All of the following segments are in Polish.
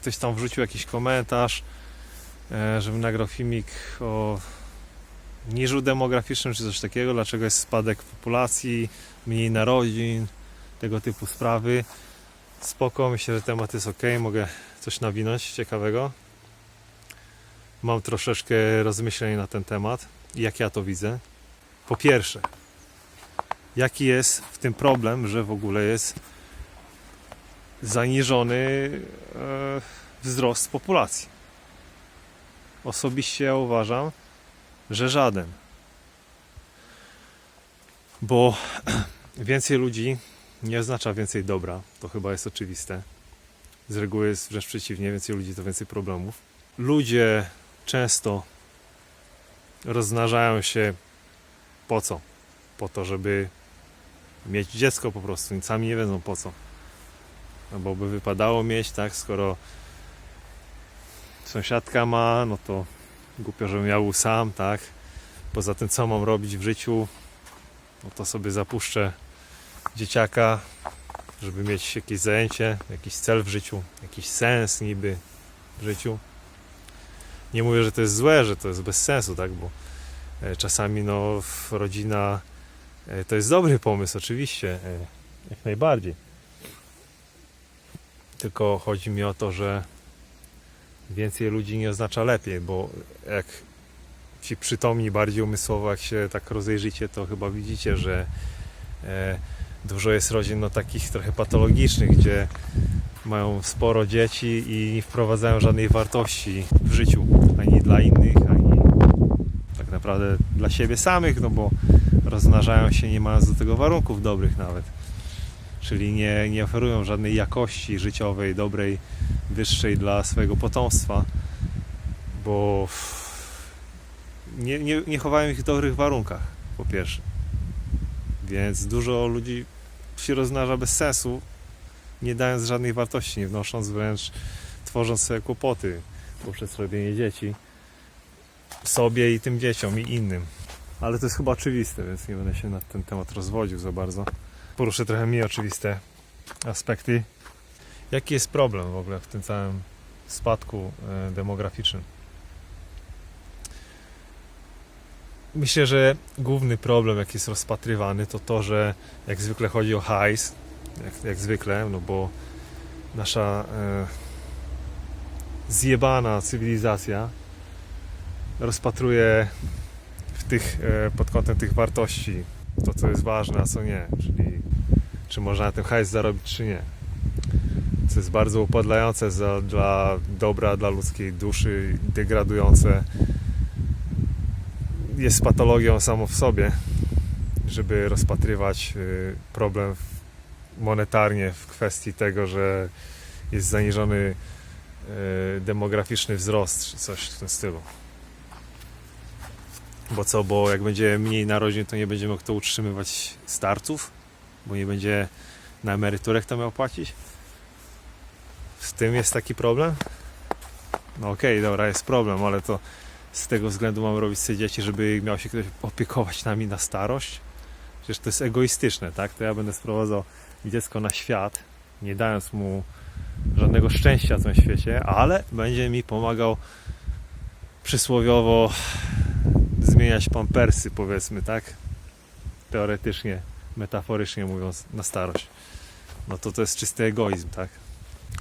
Ktoś tam wrzucił jakiś komentarz, e, żebym nagrał filmik o niżu demograficznym czy coś takiego, dlaczego jest spadek populacji, mniej narodzin, tego typu sprawy. Spoko, myślę, że temat jest ok, mogę coś nawinąć ciekawego. Mam troszeczkę rozmyśleń na ten temat jak ja to widzę. Po pierwsze, jaki jest w tym problem, że w ogóle jest zaniżony e, wzrost populacji. Osobiście ja uważam, że żaden. Bo więcej ludzi nie oznacza więcej dobra. To chyba jest oczywiste. Z reguły jest wręcz przeciwnie, więcej ludzi to więcej problemów. Ludzie często rozmnażają się po co? Po to, żeby mieć dziecko po prostu. Sami nie wiedzą po co. No bo by wypadało mieć, tak, skoro sąsiadka ma, no to głupio, żebym miał sam, tak. Poza tym, co mam robić w życiu, no to sobie zapuszczę dzieciaka, żeby mieć jakieś zajęcie, jakiś cel w życiu, jakiś sens niby w życiu. Nie mówię, że to jest złe, że to jest bez sensu, tak, bo e, czasami no rodzina e, to jest dobry pomysł, oczywiście, e, jak najbardziej. Tylko chodzi mi o to, że więcej ludzi nie oznacza lepiej, bo jak ci przytomni bardziej umysłowo, jak się tak rozejrzycie, to chyba widzicie, że e, dużo jest rodzin no, takich trochę patologicznych, gdzie mają sporo dzieci i nie wprowadzają żadnej wartości w życiu, ani dla innych, ani tak naprawdę dla siebie samych, no bo rozmnażają się nie mając do tego warunków dobrych nawet czyli nie, nie oferują żadnej jakości życiowej, dobrej, wyższej dla swojego potomstwa, bo nie, nie, nie chowają ich w dobrych warunkach, po pierwsze. Więc dużo ludzi się rozmnaża bez sensu, nie dając żadnej wartości, nie wnosząc wręcz, tworząc sobie kłopoty poprzez robienie dzieci sobie i tym dzieciom i innym. Ale to jest chyba oczywiste, więc nie będę się na ten temat rozwodził za bardzo poruszę trochę mniej oczywiste aspekty. Jaki jest problem w ogóle w tym całym spadku e, demograficznym? Myślę, że główny problem, jaki jest rozpatrywany, to to, że jak zwykle chodzi o hajs, jak, jak zwykle, no bo nasza e, zjebana cywilizacja rozpatruje w tych, e, pod kątem tych wartości to, co jest ważne, a co nie, czyli czy można na tym hajs zarobić, czy nie. Co jest bardzo upadlające za, dla dobra, dla ludzkiej duszy, degradujące. Jest patologią samo w sobie, żeby rozpatrywać y, problem monetarnie w kwestii tego, że jest zaniżony y, demograficzny wzrost, czy coś w tym stylu. Bo co, bo jak będzie mniej narodzin, to nie będzie mógł kto utrzymywać starców, bo nie będzie na emeryturę kto miał płacić. Z tym jest taki problem? No okej, dobra, jest problem, ale to z tego względu mamy robić sobie dzieci, żeby miał się ktoś opiekować nami na starość. Przecież to jest egoistyczne, tak? To ja będę sprowadzał dziecko na świat, nie dając mu żadnego szczęścia w tym świecie, ale będzie mi pomagał przysłowiowo zmieniać pampersy, powiedzmy, tak? Teoretycznie, metaforycznie mówiąc, na starość. No to to jest czysty egoizm, tak?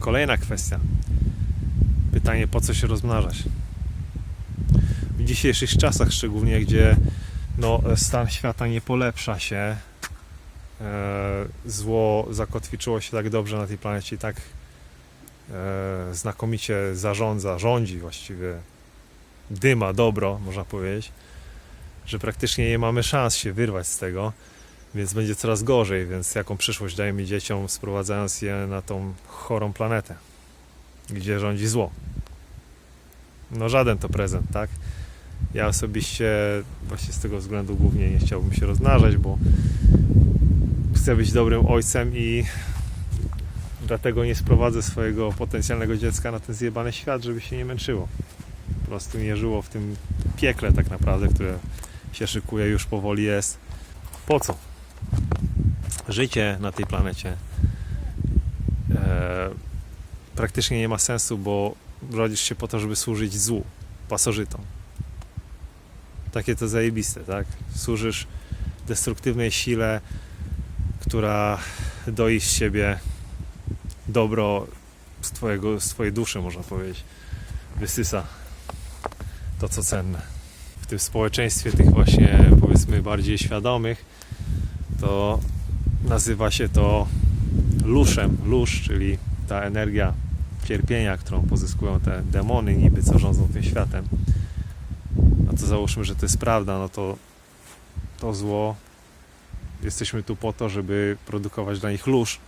Kolejna kwestia. Pytanie, po co się rozmnażać? W dzisiejszych czasach, szczególnie gdzie no, stan świata nie polepsza się, e, zło zakotwiczyło się tak dobrze na tej planecie i tak e, znakomicie zarządza, rządzi właściwie dyma dobro, można powiedzieć, że praktycznie nie mamy szans się wyrwać z tego, więc będzie coraz gorzej, więc jaką przyszłość dajemy dzieciom, sprowadzając je na tą chorą planetę, gdzie rządzi zło. No żaden to prezent, tak? Ja osobiście właśnie z tego względu głównie nie chciałbym się rozmnażać, bo chcę być dobrym ojcem i dlatego nie sprowadzę swojego potencjalnego dziecka na ten zjebany świat, żeby się nie męczyło po prostu nie żyło w tym piekle tak naprawdę, które się szykuje, już powoli jest. Po co? Życie na tej planecie e, praktycznie nie ma sensu, bo rodzisz się po to, żeby służyć złu, pasożytom. Takie to zajebiste, tak? Służysz destruktywnej sile, która doi z siebie dobro z, twojego, z twojej duszy, można powiedzieć. Wysysa to, co cenne. W tym społeczeństwie tych właśnie, powiedzmy, bardziej świadomych, to nazywa się to luszem. Lusz, czyli ta energia cierpienia, którą pozyskują te demony niby, co rządzą tym światem. No to załóżmy, że to jest prawda, no to to zło jesteśmy tu po to, żeby produkować dla nich lusz,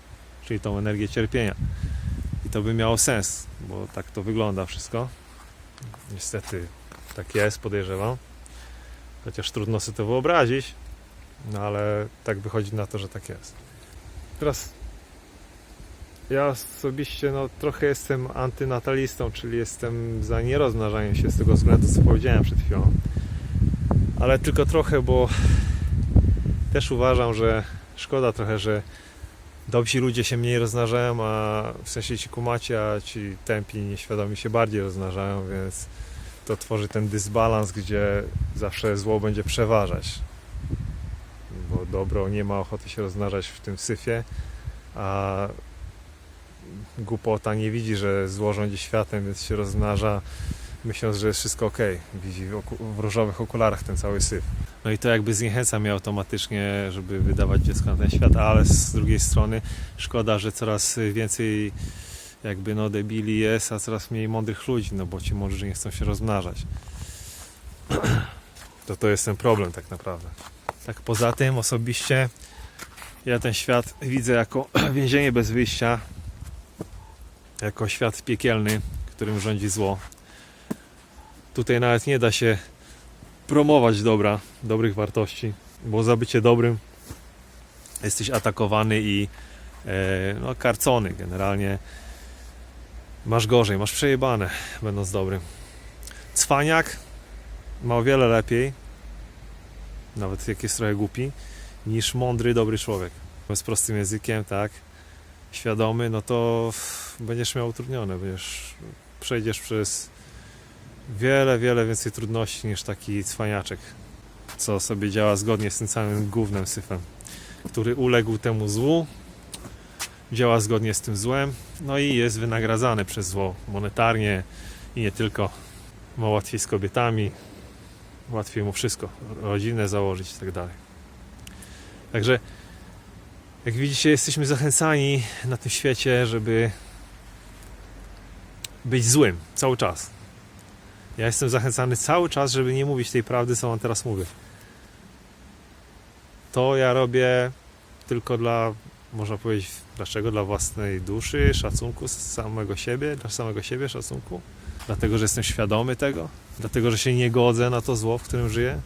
czyli tą energię cierpienia. I to by miało sens, bo tak to wygląda wszystko. Niestety tak jest, podejrzewam. Chociaż trudno sobie to wyobrazić, no ale tak wychodzi na to, że tak jest. Teraz ja osobiście no, trochę jestem antynatalistą, czyli jestem za nierozmnażaniem się z tego względu, co powiedziałem przed chwilą. Ale tylko trochę, bo też uważam, że szkoda trochę, że dobrzy ludzie się mniej rozmnażają, a w sensie ci kumaci, a ci tępi nieświadomi się bardziej rozmnażają, więc to tworzy ten dysbalans, gdzie zawsze zło będzie przeważać. Bo dobro nie ma ochoty się rozmnażać w tym syfie, a głupota nie widzi, że zło rządzi światem, więc się rozmnaża, myśląc, że jest wszystko ok. Widzi w, różowych okularach ten cały syf. No i to jakby zniechęca mnie automatycznie, żeby wydawać dziecko na ten świat, ale z drugiej strony szkoda, że coraz więcej jakby no debili jest, a coraz mniej mądrych ludzi, no bo ci mądrzy nie chcą się rozmnażać. To to jest ten problem tak naprawdę. Tak poza tym osobiście ja ten świat widzę jako więzienie bez wyjścia, jako świat piekielny, którym rządzi zło. Tutaj nawet nie da się promować dobra, dobrych wartości, bo za bycie dobrym jesteś atakowany i e, no, karcony generalnie. Masz gorzej, masz przejebane, będąc dobrym. Cwaniak ma o wiele lepiej, nawet jak jest trochę głupi, niż mądry, dobry człowiek. Z prostym językiem, tak, świadomy, no to będziesz miał utrudnione, będziesz, przejdziesz przez wiele, wiele więcej trudności niż taki cwaniaczek, co sobie działa zgodnie z tym całym głównym syfem, który uległ temu złu, działa zgodnie z tym złem, no i jest wynagradzany przez zło monetarnie i nie tylko. Ma łatwiej z kobietami, łatwiej mu wszystko, rodzinę założyć i tak dalej. Także jak widzicie, jesteśmy zachęcani na tym świecie, żeby być złym cały czas. Ja jestem zachęcany cały czas, żeby nie mówić tej prawdy, co wam teraz mówię. To ja robię tylko dla, można powiedzieć, dlaczego? Dla własnej duszy, szacunku samego siebie, dla samego siebie szacunku. Dlatego, że jestem świadomy tego. Dlatego, że się nie godzę na to zło, w którym żyję.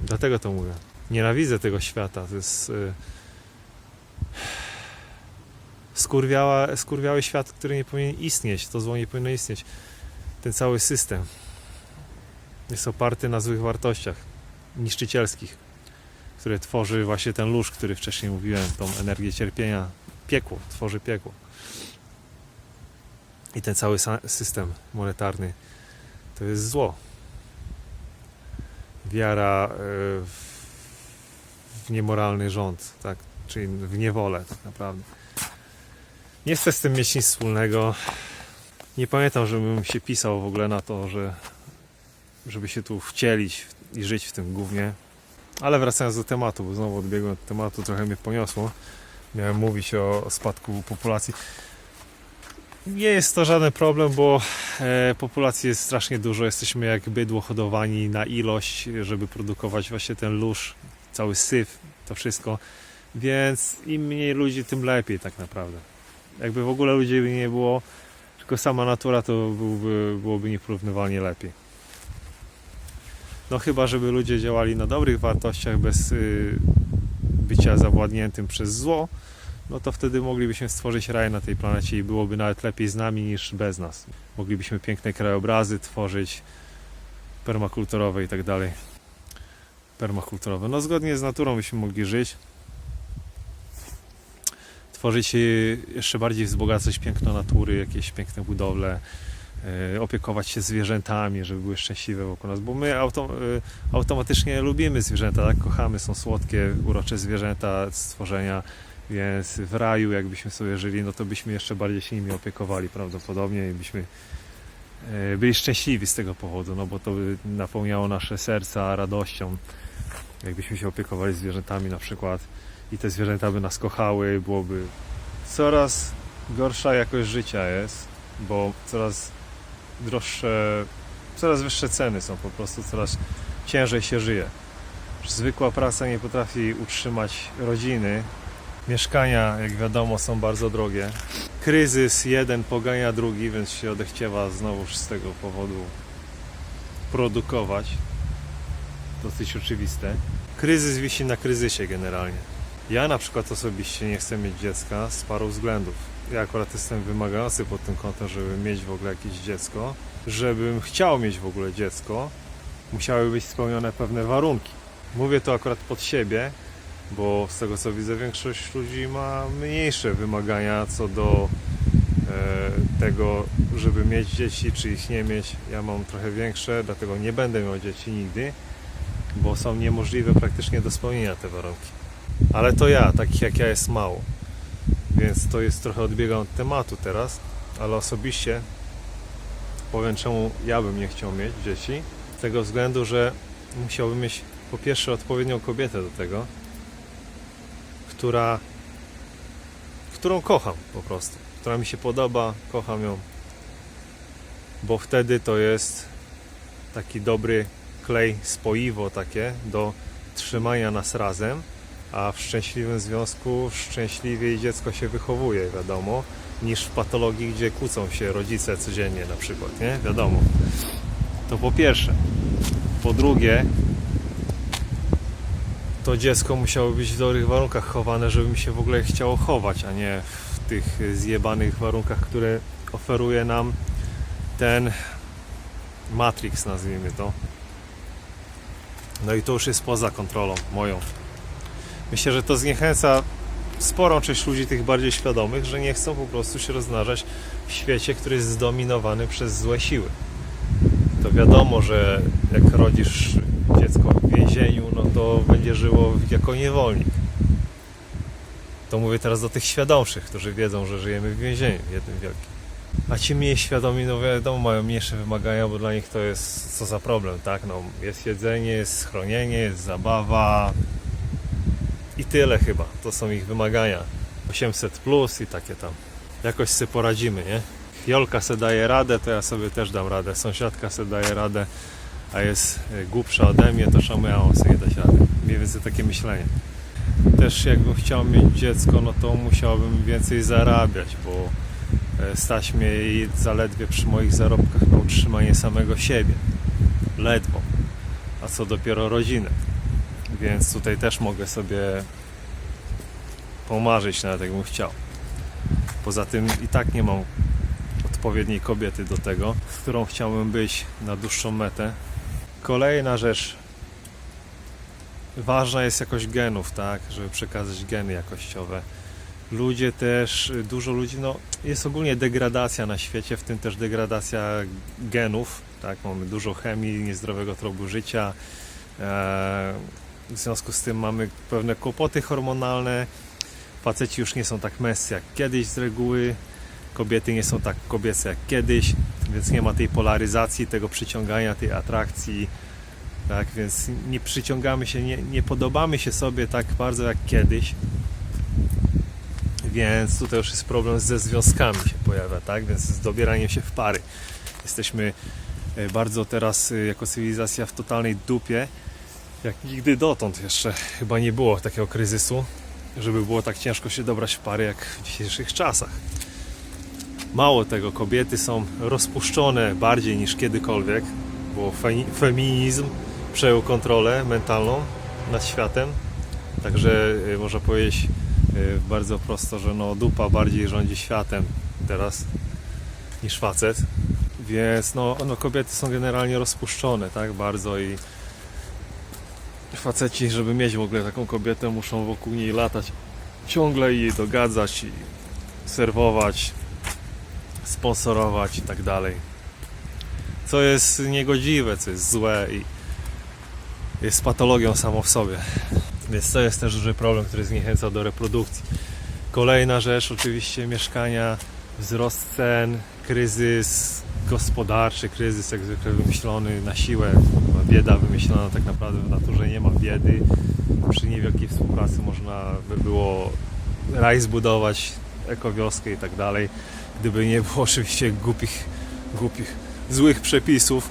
Dlatego to mówię. Nienawidzę tego świata. To jest y, skurwiała, skurwiały świat, który nie powinien istnieć. To zło nie powinno istnieć ten cały system jest oparty na złych wartościach niszczycielskich, które tworzy właśnie ten lóż, który wcześniej mówiłem, tą energię cierpienia, piekło, tworzy piekło. I ten cały system monetarny to jest zło. Wiara e, w niemoralny rząd, tak? czyli w niewolę tak naprawdę. Nie chcę z tym mieć nic wspólnego. Nie pamiętam, żebym się pisał w ogóle na to, że żeby się tu wcielić i żyć w tym głównie. Ale wracając do tematu, bo znowu odbiegłem od tematu, trochę mnie poniosło. Miałem mówić o, spadku populacji. Nie jest to żaden problem, bo e, populacji jest strasznie dużo. Jesteśmy jak bydło hodowani na ilość, żeby produkować właśnie ten lóż, cały syf, to wszystko. Więc im mniej ludzi, tym lepiej tak naprawdę. Jakby w ogóle ludzi by nie było, tylko sama natura to byłby, byłoby nieporównywalnie lepiej. No chyba, żeby ludzie działali na dobrych wartościach bez y, bycia zawładniętym przez zło, no to wtedy moglibyśmy stworzyć raj na tej planecie i byłoby nawet lepiej z nami niż bez nas. Moglibyśmy piękne krajobrazy tworzyć, permakulturowe i tak dalej. Permakulturowe. No zgodnie z naturą byśmy mogli żyć. stworzyć, y, jeszcze bardziej wzbogacać piękno natury, jakieś piękne budowle, opiekować się zwierzętami, żeby były szczęśliwe wokół nas, bo my auto, y, automatycznie lubimy zwierzęta, tak? kochamy, są słodkie, urocze zwierzęta, stworzenia, więc w raju jakbyśmy sobie żyli, no to byśmy jeszcze bardziej się nimi opiekowali prawdopodobnie i byśmy e, byli szczęśliwi z tego powodu, no bo to by napełniało nasze serca radością, jakbyśmy się opiekowali zwierzętami na przykład i te zwierzęta by nas kochały, byłoby coraz gorsza jakość życia jest, bo coraz droższe, coraz wyższe ceny są po prostu, coraz ciężej się żyje. Zwykła praca nie potrafi utrzymać rodziny. Mieszkania, jak wiadomo, są bardzo drogie. Kryzys jeden pogania drugi, więc się odechciewa znowu z tego powodu produkować. Dosyć oczywiste. Kryzys wisi na kryzysie generalnie. Ja na przykład osobiście nie chcę mieć dziecka z paru względów. Ja akurat jestem wymagający pod tym kątem, żeby mieć w ogóle jakieś dziecko. Żebym chciał mieć w ogóle dziecko, musiały być spełnione pewne warunki. Mówię to akurat pod siebie, bo z tego co widzę, większość ludzi ma mniejsze wymagania co do e, tego, żeby mieć dzieci, czy ich nie mieć. Ja mam trochę większe, dlatego nie będę miał dzieci nigdy, bo są niemożliwe praktycznie do spełnienia te warunki. Ale to ja, takich jak ja jest mało. Więc to jest trochę odbiegam od tematu teraz, ale osobiście powiem czemu ja bym nie chciał mieć dzieci. Z tego względu, że musiałbym mieć po pierwsze odpowiednią kobietę do tego, która, którą kocham po prostu, która mi się podoba, kocham ją, bo wtedy to jest taki dobry klej, spoiwo takie do trzymania nas razem, a w szczęśliwym związku szczęśliwiej dziecko się wychowuje, wiadomo, niż w patologii, gdzie kłócą się rodzice codziennie na przykład, nie? Wiadomo. To po pierwsze. Po drugie, to dziecko musiało być w dobrych warunkach chowane, żeby mi się w ogóle chciało chować, a nie w tych zjebanych warunkach, które oferuje nam ten Matrix, nazwijmy to. No i to już jest poza kontrolą moją. Myślę, że to zniechęca sporą część ludzi, tych bardziej świadomych, że nie chcą po prostu się rozmnażać w świecie, który jest zdominowany przez złe siły. To wiadomo, że jak rodzisz dziecko w więzieniu, no to będzie żyło jako niewolnik. To mówię teraz do tych świadomszych, którzy wiedzą, że żyjemy w więzieniu jednym wielkim. A ci mniej świadomi, no wiadomo, mają mniejsze wymagania, bo dla nich to jest co za problem, tak? No, jest jedzenie, jest schronienie, jest zabawa i tyle chyba. To są ich wymagania. 800 plus i takie tam. Jakoś sobie poradzimy, nie? Jolka se daje radę, to ja sobie też dam radę. Sąsiadka se daje radę, a jest y, głupsza ode mnie, to czemu ja mam sobie dać rady? Mniej więcej takie myślenie. Też jakbym chciał mieć dziecko, no to musiałbym więcej zarabiać, bo e, stać mnie zaledwie przy moich zarobkach na utrzymanie samego siebie. Ledwo. A co dopiero rodzinę. Więc tutaj też mogę sobie pomarzyć nawet jakbym chciał. Poza tym i tak nie mam odpowiedniej kobiety do tego, z którą chciałbym być na dłuższą metę. Kolejna rzecz. Ważna jest jakość genów, tak, żeby przekazać geny jakościowe. Ludzie też, dużo ludzi, no jest ogólnie degradacja na świecie, w tym też degradacja genów, tak, mamy dużo chemii, niezdrowego trybu życia, eee, w związku z tym mamy pewne kłopoty hormonalne, faceci już nie są tak męscy jak kiedyś z reguły, kobiety nie są tak kobiece jak kiedyś, więc nie ma tej polaryzacji, tego przyciągania, tej atrakcji. Tak, więc nie przyciągamy się, nie, nie podobamy się sobie tak bardzo jak kiedyś. Więc tutaj już jest problem ze związkami się pojawia, tak? Więc z dobieraniem się w pary. Jesteśmy e, bardzo teraz e, jako cywilizacja w totalnej dupie. Jak nigdy dotąd jeszcze chyba nie było takiego kryzysu, żeby było tak ciężko się dobrać w pary jak w dzisiejszych czasach. Mało tego, kobiety są rozpuszczone bardziej niż kiedykolwiek, bo fe- feminizm przejął kontrolę mentalną nad światem. Także y, można powiedzieć y, bardzo prosto, że no dupa bardziej rządzi światem teraz niż facet. Więc no, no kobiety są generalnie rozpuszczone, tak bardzo i faceci, żeby mieć w ogóle taką kobietę, muszą wokół niej latać ciągle jej dogadzać i serwować, sponsorować i tak dalej. Co jest niegodziwe, co jest złe i jest patologią samo w sobie. Więc to jest też duży problem, który zniechęca do reprodukcji. Kolejna rzecz, oczywiście mieszkania, wzrost cen, kryzys gospodarczy, kryzys jak zwykle wymyślony na siłę, bieda wymyślona tak naprawdę w naturze nie ma biedy. Przy niewielkiej współpracy można by było raj zbudować, ekowioskę i tak dalej, gdyby nie było oczywiście głupich, głupich, złych przepisów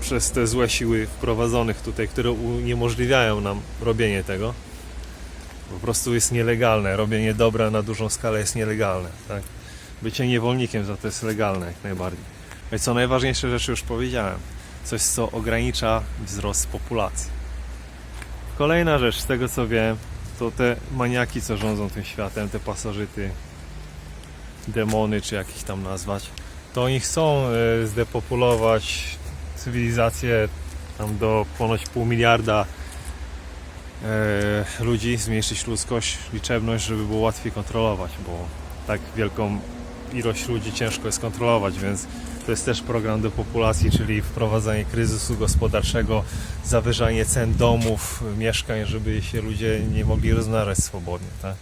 przez te złe siły wprowadzonych tutaj, które uniemożliwiają nam robienie tego. Po prostu jest nielegalne. Robienie dobra na dużą skalę jest nielegalne. Tak? Bycie niewolnikiem za to jest legalne jak najbardziej. No I co najważniejsze rzeczy już powiedziałem. Coś, co ogranicza wzrost populacji. Kolejna rzecz, z tego co wiem, to te maniaki, co rządzą tym światem, te pasożyty, demony, czy jak ich tam nazwać, to oni chcą e, zdepopulować cywilizację tam do ponoć pół miliarda e, ludzi, zmniejszyć ludzkość, liczebność, żeby było łatwiej kontrolować, bo tak wielką ilość ludzi ciężko jest kontrolować, więc to jest też program depopulacji, czyli wprowadzanie kryzysu gospodarczego, zawyżanie cen domów, mieszkań, żeby się ludzie nie mogli rozmnażać swobodnie. Tak?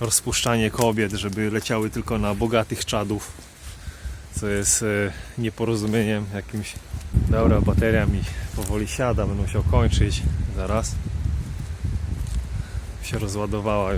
Rozpuszczanie kobiet, żeby leciały tylko na bogatych czadów, co jest e, nieporozumieniem jakimś. Dobra, bateria mi powoli siada, będę musiał kończyć zaraz. Się rozładowała.